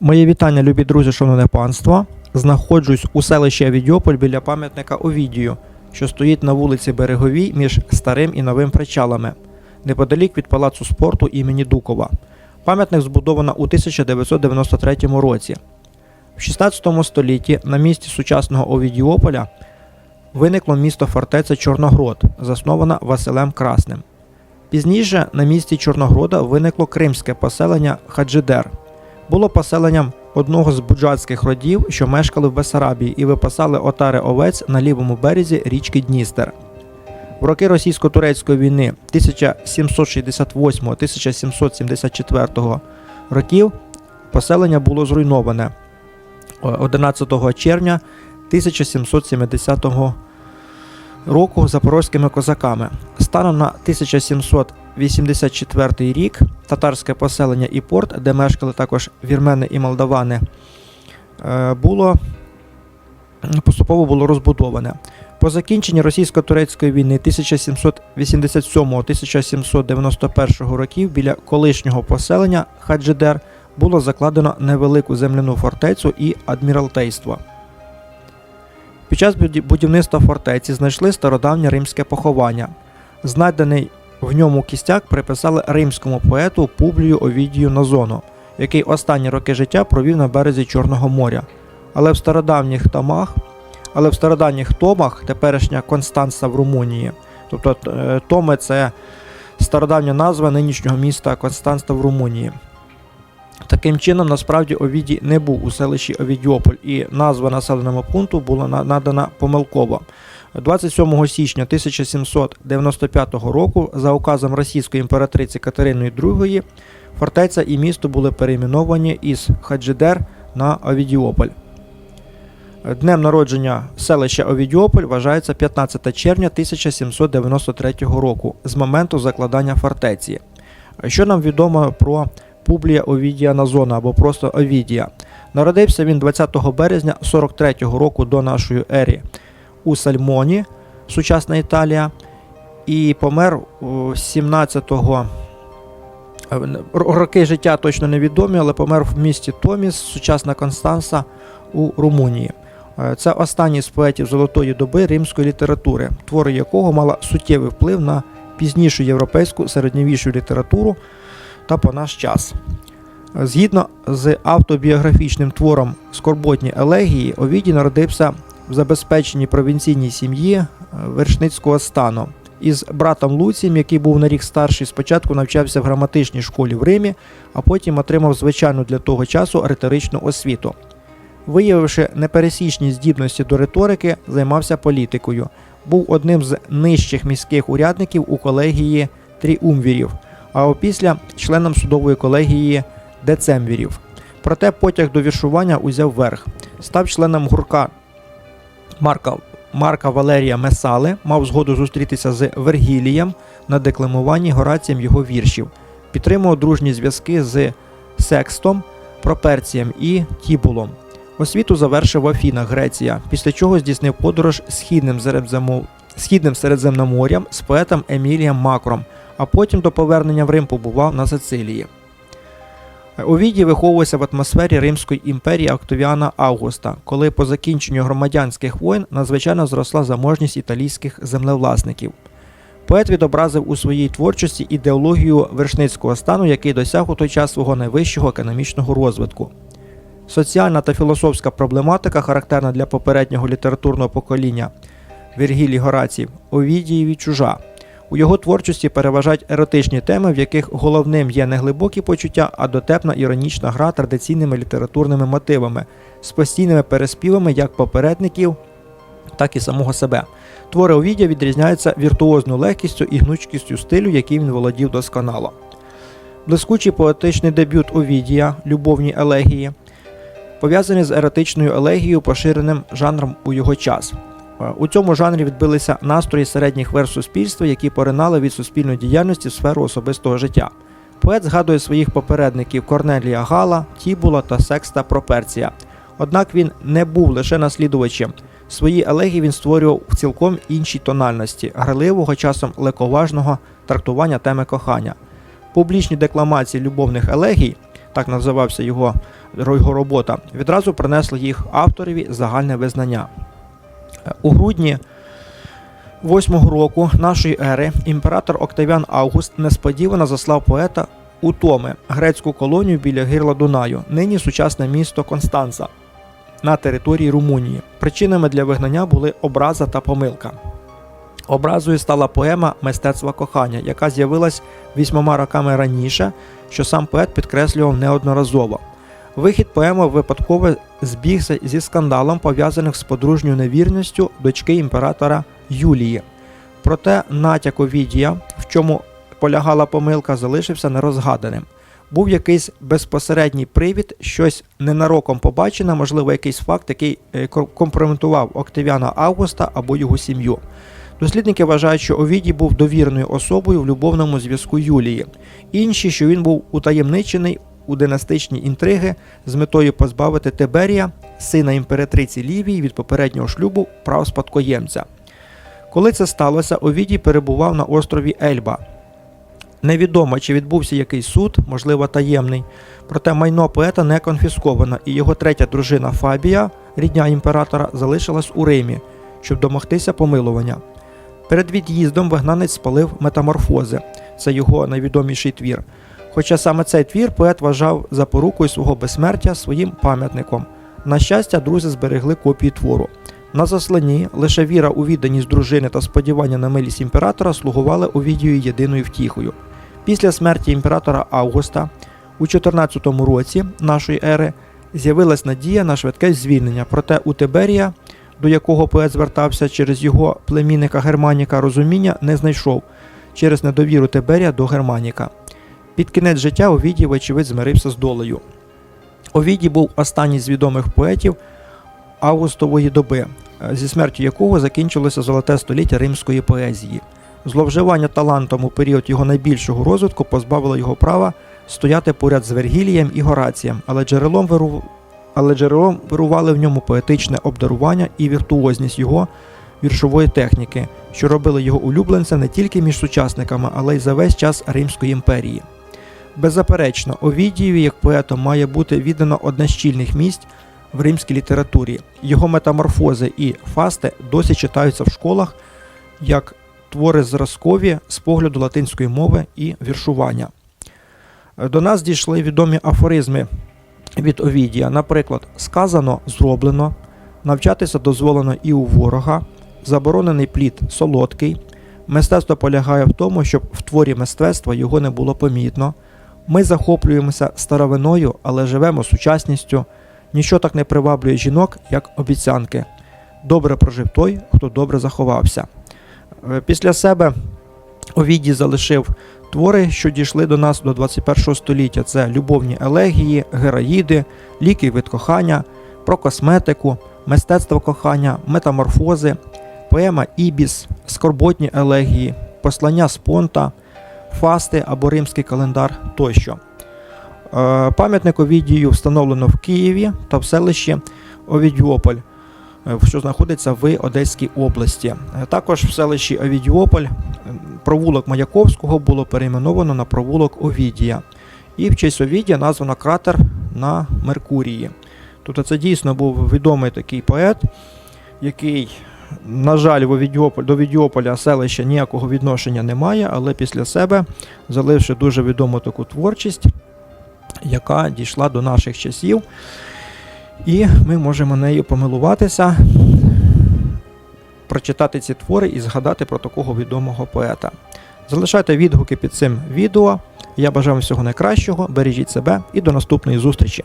Моє вітання, любі друзі, шановне панство. Знаходжусь у селищі Авідіополь біля пам'ятника Овідію, що стоїть на вулиці Береговій між старим і новим причалами, неподалік від палацу спорту імені Дукова. Пам'ятник збудовано у 1993 році. В 16 столітті на місці сучасного Овідіополя виникло місто фортеця Чорногрод, заснована Василем Красним. Пізніше на місці Чорногрода виникло кримське поселення Хаджидер. Було поселенням одного з буджацьких родів, що мешкали в Бесарабії і випасали отари овець на лівому березі річки Дністер. В роки російсько-турецької війни 1768-1774 років поселення було зруйноване 11 червня 1770 року запорозькими козаками. Станом на 1784 рік татарське поселення і порт, де мешкали також вірмени і молдавани, е, було поступово було розбудоване. По закінченні російсько-турецької війни 1787-1791 років біля колишнього поселення Хаджидер було закладено невелику земляну фортецю і адміралтейство. Під час будівництва фортеці знайшли стародавнє римське поховання. Знайдений в ньому кістяк приписали римському поету Публію Овідію Назону, який останні роки життя провів на березі Чорного моря. Але в стародавніх томах, але в стародавніх томах теперішня Констанца в Румунії, тобто е, Томи це стародавня назва нинішнього міста Констанца в Румунії. Таким чином, насправді Овідій не був у селищі Овідіополь, і назва населеного пункту була надана помилково. 27 січня 1795 року за указом російської імператриці Катерини II фортеця і місто були перейменовані із Хаджидер на Овідіополь. Днем народження селища Овідіополь вважається 15 червня 1793 року з моменту закладання фортеці. Що нам відомо про Публія Овідія Назона або просто Овідія? Народився він 20 березня 43 року до нашої ери у Сальмоні, сучасна Італія, і помер у 17-го. е, Роки життя точно невідомі, але помер в місті Томіс, сучасна Констанса у Румунії. Е, Це останній з поетів золотої доби римської літератури, твори якого мала суттєвий вплив на пізнішу європейську середньовічну літературу та по наш час. Згідно з автобіографічним твором Скорботні елегії, Овідій народився в забезпеченій провінційній сім'ї е, вершницького стану. Із братом Луцієм, який був на рік старший, спочатку навчався в граматичній школі в Римі, а потім отримав звичайну для того часу риторичну освіту. Виявивши непересічні здібності до риторики, займався політикою. Був одним з нижчих міських урядників у колегії тріумвірів, а опісля членом судової колегії децемвірів. Проте потяг до віршування узяв верх. Став членом гурка Марка, Марка Валерія Месали, мав згоду зустрітися з Вергілієм на декламуванні Горацієм його віршів. Підтримував дружні зв'язки з Секстом, Проперцієм і Тібулом. Освіту завершив в Афінах, Греція, після чого здійснив подорож східним, Середземо- східним Середземномор'ям з поетом Емілієм Макром, а потім до повернення в Рим побував на Сицилії. Овідій виховувався в атмосфері Римської імперії Октавіана Августа, коли по закінченню громадянських воєн надзвичайно зросла заможність італійських землевласників. Поет відобразив у своїй творчості ідеологію вершницького стану, який досяг у той час свого найвищого економічного розвитку. Соціальна та філософська проблематика, характерна для попереднього літературного покоління Вергілій Горацій, Овідієві чужа. У його творчості переважають еротичні теми, в яких головним є не глибокі почуття, а дотепна іронічна гра традиційними літературними мотивами, з постійними переспівами як попередників, так і самого себе. Твори Овідія відрізняються віртуозною легкістю і гнучкістю стилю, яким він володів досконало. Блискучий поетичний дебют Овідія, любовні елегії, пов'язаний з еротичною елегією, поширеним жанром у його час. Е, У цьому жанрі відбилися настрої середніх верст суспільства, які поринали від суспільної діяльності в сферу особистого життя. Поет згадує своїх попередників Корнелія Гала, Тібула та Секста Проперція. Однак він не був лише наслідувачем. Свої елегії він створював в цілком іншій тональності, граливого часом лековажного трактування теми кохання. Публічні декламації любовних елегій так називався його, його робота, відразу принесли їх авторові загальне визнання. У грудні 8 року нашої ери імператор Октавіан Август несподівано заслав поета у Томи, грецьку колонію біля гирла Дунаю, нині сучасне місто Констанца на території Румунії. Причинами для вигнання були образа та помилка. Образою стала поема Мистецтва кохання, яка з'явилась вісьмома роками раніше, що сам поет підкреслював неодноразово. Вихід поеми випадково збігся зі скандалом, пов'язаним з подружньою невірністю дочки імператора Юлії. Проте натяк Овідія, в чому полягала помилка, залишився нерозгаданим. Був якийсь безпосередній привід, щось ненароком побачене, можливо, якийсь факт, який е, ко- компрометував Октавіана Августа або його сім'ю. Дослідники вважають, що Овідій був довірною особою в любовному зв'язку Юлії. Інші, що він був утаємничений у династичні інтриги з метою позбавити Тиберія, сина імператриці Лівії, від попереднього шлюбу прав спадкоємця. Коли це сталося, Овідій перебував на острові Ельба. Невідомо, чи відбувся якийсь суд, можливо, таємний, проте майно поета не конфісковано, і його третя дружина Фабія, рідня імператора, залишилась у Римі, щоб домогтися помилування. Перед від'їздом вигнанець спалив метаморфози, це його найвідоміший твір. Хоча саме цей твір поет вважав запорукою свого безсмертя своїм пам'ятником. На щастя, друзі зберегли копії твору. На засланні лише віра у відданість дружини та сподівання на милість імператора слугували Овідію єдиною втіхою. Після смерті імператора Августа у 14 році нашої ери з'явилась надія на швидке звільнення, проте у Тиберія, до якого поет звертався через його племінника Германіка, розуміння не знайшов через недовіру Тиберія до Германіка. Під кінець життя Овідій, вочевидь, змирився з долею. Овідій був останній з відомих поетів августової доби, е, зі смертю якого закінчилося золоте століття римської поезії. Зловживання талантом у період його найбільшого розвитку позбавило його права стояти поряд з Вергілієм і Горацієм, але джерелом, виру... але джерелом вирували в ньому поетичне обдарування і віртуозність його віршової техніки, що робили його улюбленцем не тільки між сучасниками, але й за весь час Римської імперії. Беззаперечно, Овідієві як поету має бути віддано одне з чільних місць в римській літературі. Його метаморфози і фасти досі читаються в школах як твори зразкові з погляду латинської мови і віршування. До нас дійшли відомі афоризми від Овідія. Наприклад, сказано зроблено, навчатися дозволено і у ворога, заборонений плід солодкий. Мистецтво полягає в тому, щоб в творі мистецтва його не було помітно. Ми захоплюємося старовиною, але живемо сучасністю. Ніщо так не приваблює жінок, як обіцянки. Добре прожив той, хто добре заховався. Е, Після себе Овідій залишив твори, що дійшли до нас до 21 століття. Це любовні елегії, героїди, ліки від кохання, про косметику, мистецтво кохання, метаморфози, поема Ібіс, скорботні елегії, послання Спонта, фасти або римський календар тощо. Е, Пам'ятник Овідію встановлено в Києві та в селищі Овідіополь, е, що знаходиться в Одеській області. Е, Також в селищі Овідіополь провулок Маяковського було перейменовано на провулок Овідія. І в честь Овідія названо кратер на Меркурії. Тобто це дійсно був відомий такий поет, який, на жаль, до Овідіополя селища ніякого відношення не має, але після себе залишив дуже відому таку творчість, яка дійшла до наших часів. І ми можемо нею помилуватися, прочитати ці твори і згадати про такого відомого поета. Залишайте відгуки під цим відео. Я бажаю вам всього найкращого, бережіть себе і до наступної зустрічі.